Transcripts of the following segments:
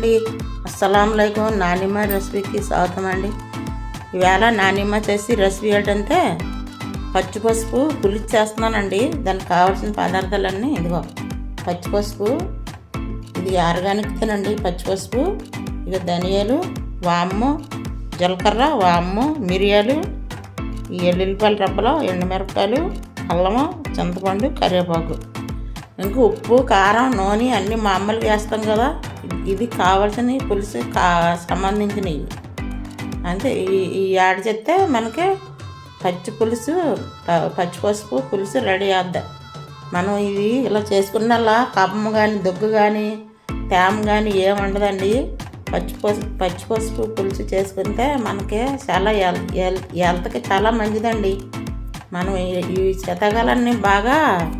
అండి. అస్సలం నానిమ్మ రెసిపీకి స్వాగతం అండి. ఈవేళ నానిమ్మ చేసి రెసిపీ ఏంటంటే పచ్చిపసుపు పులుసు చేస్తున్నానండి దానికి కావాల్సిన పదార్థాలన్నీ ఇదిగో పచ్చిపసుపు ఇది ఆర్గానిక్ తినండి. పసుపు ఇక ధనియాలు వాము జీలకర్ర వాము మిరియాలు ఈ ఎల్లుల్లిపాయల రబ్బలు ఎండుమిరపకాయలు అల్లము చింతపండు కరివేపాకు. ఇంకా ఉప్పు కారం నూనె అన్నీ మామూలుగా వేస్తాం కదా. ఇది కావాల్సిన పులుసు కా సంబంధించినవి. అంటే ఈ ఈ యాడ్ చేస్తే మనకి పచ్చి పులుసు పచ్చి పసుపు పులుసు రెడీ అవుద్దాం. మనం ఇవి ఇలా చేసుకున్నలా కప్పము కానీ దుగ్గు కానీ తేమ కానీ ఏముండదండి పచ్చి పసుపు పచ్చి పసుపు పులుసు చేసుకుంటే మనకి చాలా హెల్ హెల్త్కి చాలా మంచిదండి. మనం ఈ- ఈ శతకాలన్నీ బాగా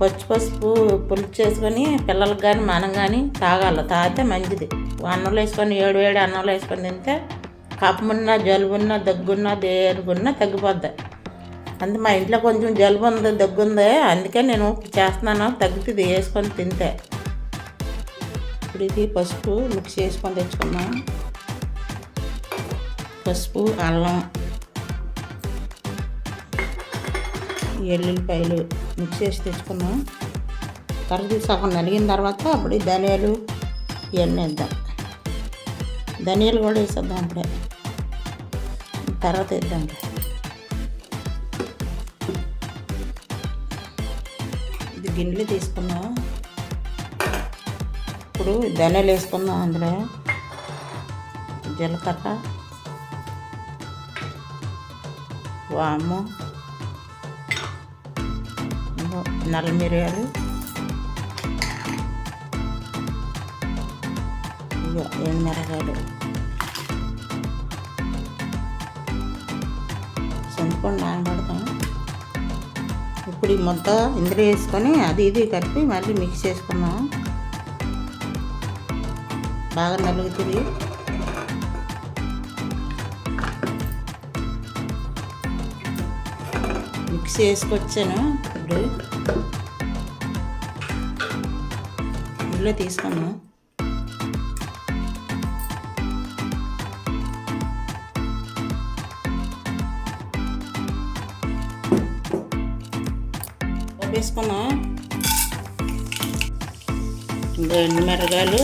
పచ్చి పసుపు పులుసు చేసుకొని పిల్లలకు కానీ మనం కానీ తాగాలి. తాగితే మంచిది. అన్నంలో వేసుకొని ఏడు ఏడు అన్నంలో వేసుకొని తింటే కప్పమున్నా జలుబున్నా దగ్గున్నా దేనికున్నా తగ్గిపోద్ది. అందు మా ఇంట్లో కొంచెం జలుబు ఉంది దగ్గు ఉంది అందుకే నేను చేస్తున్నాను. తగ్గుతుంది వేసుకొని తింటే. ఇప్పుడు ఇది పసుపు మిక్స్ చేసుకొని తెచ్చుకున్నాం పసుపు అల్లం ఎల్లుల్లిపాయలు. మిక్స్ చేసి తెచ్చుకున్నాం. కర్రీ సగం నలిగిన తర్వాత అప్పుడు ధనియాలు ఇవన్నీ వేద్దాం. ధనియాలు కూడా వేసేద్దాం అప్పుడే. తర్వాత వేద్దాం. ఇది గిన్నెలు తీసుకున్నాం. ఇప్పుడు ధనియాలు వేసుకుందాం అందులో. జీలకర్ర వాము నల్ల మిరియాలు ఇదిగో ఎండుమిరకాయలు చింతపండు నానబడతాం ఇప్పుడు ఈ ముద్ద ఇందులో వేసుకొని అది ఇది కలిపి మళ్ళీ మిక్స్ చేసుకున్నాము బాగా నలుగుతుంది. మిక్స్ చేసుకొచ్చాను. ఇప్పుడు ఇందులో తీసుకున్నాం. వేసుకున్నాం ఇంకా ఎండుమిరగాయలు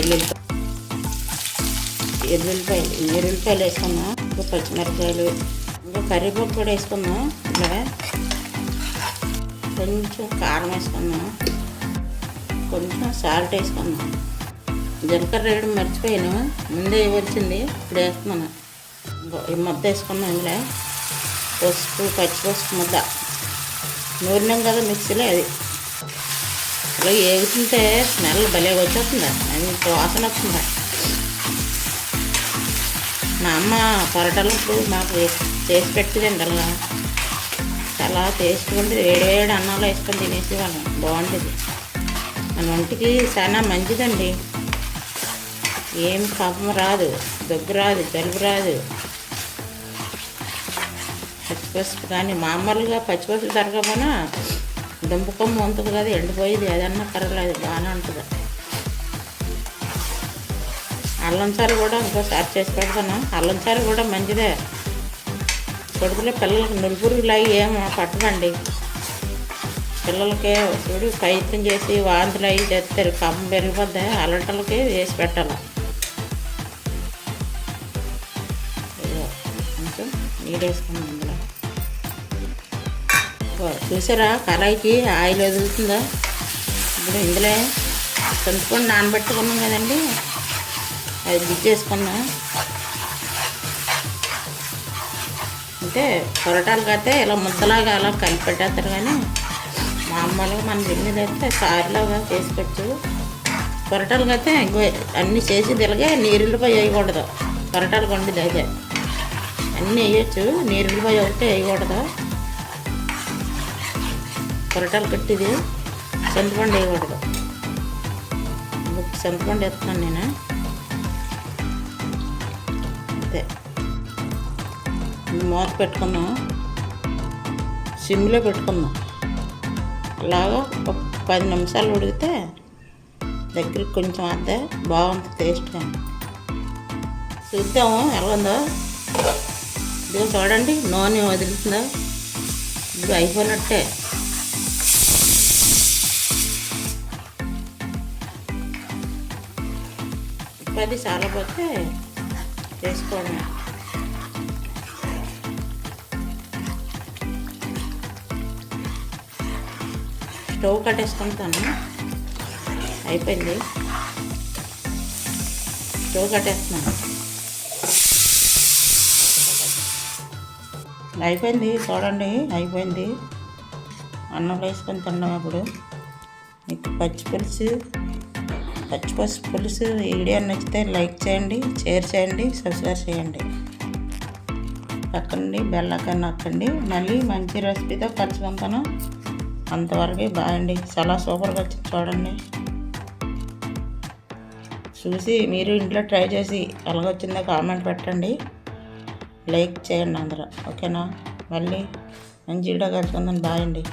ఎల్లుల్లిపాయ ఎల్లుల్లిపాయలు ఎల్లుల్లిపాయలు వేసుకున్నాం. ఇంకా పచ్చిమిరపకాయలు ఇంకా కరివేపాకు కూడా వేసుకున్నాం. ఇలా కొంచెం కారం వేసుకున్నాం కొంచెం సాల్ట్ వేసుకున్నాం జీలకర్ర వేయడం మర్చిపోయాను. ముందే వచ్చింది ఇప్పుడు వేస్తున్నాను. ఈ ముద్ద వేసుకున్నాం ఇందులో. పసుపు పచ్చి పసుపు ముద్ద. నూనెం కదా మిక్సీలో అది. ఇలా ఏగుతుంటే స్మెల్ భలే వచ్చేస్తుంది. అంత వాసన వస్తుంది. మా అమ్మ పొరటలప్పుడు మాకు చేసి పెట్టిందండి అలా చాలా టేస్ట్గా ఉంటుంది వేడి వేడి అన్నంలో వేసుకొని తినేసేవాళ్ళం బాగుంటుంది. మన ఒంటికి చాలా మంచిదండి. ఏం కఫం రాదు దగ్గు రాదు జలుబు రాదు. పచ్చిపసుపు కానీ మామూలుగా పచ్చిపసుపు తరగపోయినా దుంపకొమ్మ ఉంటుంది కదా ఎండిపోయేది. ఏదన్నా పర్వాలేదు బాగానే ఉంటుంది. అల్లం చారు కూడా ఇంకోసారి చేసి పెడతాను. అల్లం చారు కూడా మంచిదే. కొడుకులో పిల్లలకి నులుపురుగులు అవి ఏం పట్టదండి. పిల్లలకే చూడు ప్రయత్నం చేసి వాంతులు అవి తెస్తారు కమ్మ పెరిగిపోద్ది అలంటలకి వేసి పెట్టాలి. కొంచెం నీళ్ళు వేసుకున్నాం ఇందులో. చూసారా? కళాయికి ఆయిల్ వదులుతుందా ఇప్పుడు ఇందులో చింతపండు నానబెట్టుకున్నాం కదండి. అది బిచ్చేసుకున్నాం అంటే పొరటాలు కడితే ఇలా ముద్దలాగా అలా కలిపెట్టేస్తారు కానీ మామూలుగా మన గిన్నె కారులాగా చేసి చేసుకోవచ్చు పొరటాలు కడితే అన్నీ చేసి ఇలాగే నీరులపై వేయకూడదు. పొరటాలు కొండది లేదే అన్నీ వేయచ్చు నీరులపై ఒకటే వేయకూడదు. పొరటాలు కట్టిది చింతపండు వేయకూడదు. చింతపండు వేస్తున్నాను నేను. అంతే. మూత పెట్టుకుందాం సిమ్లో పెట్టుకుందాం అలాగా ఒక పది నిమిషాలు ఉడికితే దగ్గరికి కొంచెం అద్దే బాగుంటుంది టేస్ట్గా చూద్దాము ఎలా ఉందో. ఇదిగో చూడండి నూనె వదులుతుందా ఇది అయిపోయినట్టే. పది చాలా పోతే వేసుకోవడమే స్టవ్ కట్టేసుకుంటాను అయిపోయింది. స్టవ్ కట్టేస్తున్నాను. అయిపోయింది చూడండి అయిపోయింది. అన్నం వేసుకొని తిన్నాం ఇప్పుడు. మీకు పచ్చి పులుసు పచ్చి పసుపు పులుసు వీడియో నచ్చితే లైక్ చేయండి షేర్ చేయండి సబ్స్క్రైబ్ చేయండి. పక్కనండి బెల్లకన్నా నక్కండి. మళ్ళీ మంచి రెసిపీతో కలుసుకుంటాను అంతవరకు బాగుండి చాలా సూపర్గా వచ్చింది చూడండి. చూసి మీరు ఇంట్లో ట్రై చేసి ఎలాగొచ్చిందో కామెంట్ పెట్టండి. లైక్ చేయండి అందరూ. ఓకేనా? మళ్ళీ మంచి వీడియో కలుసుకుందాం. బాయ్ అండి.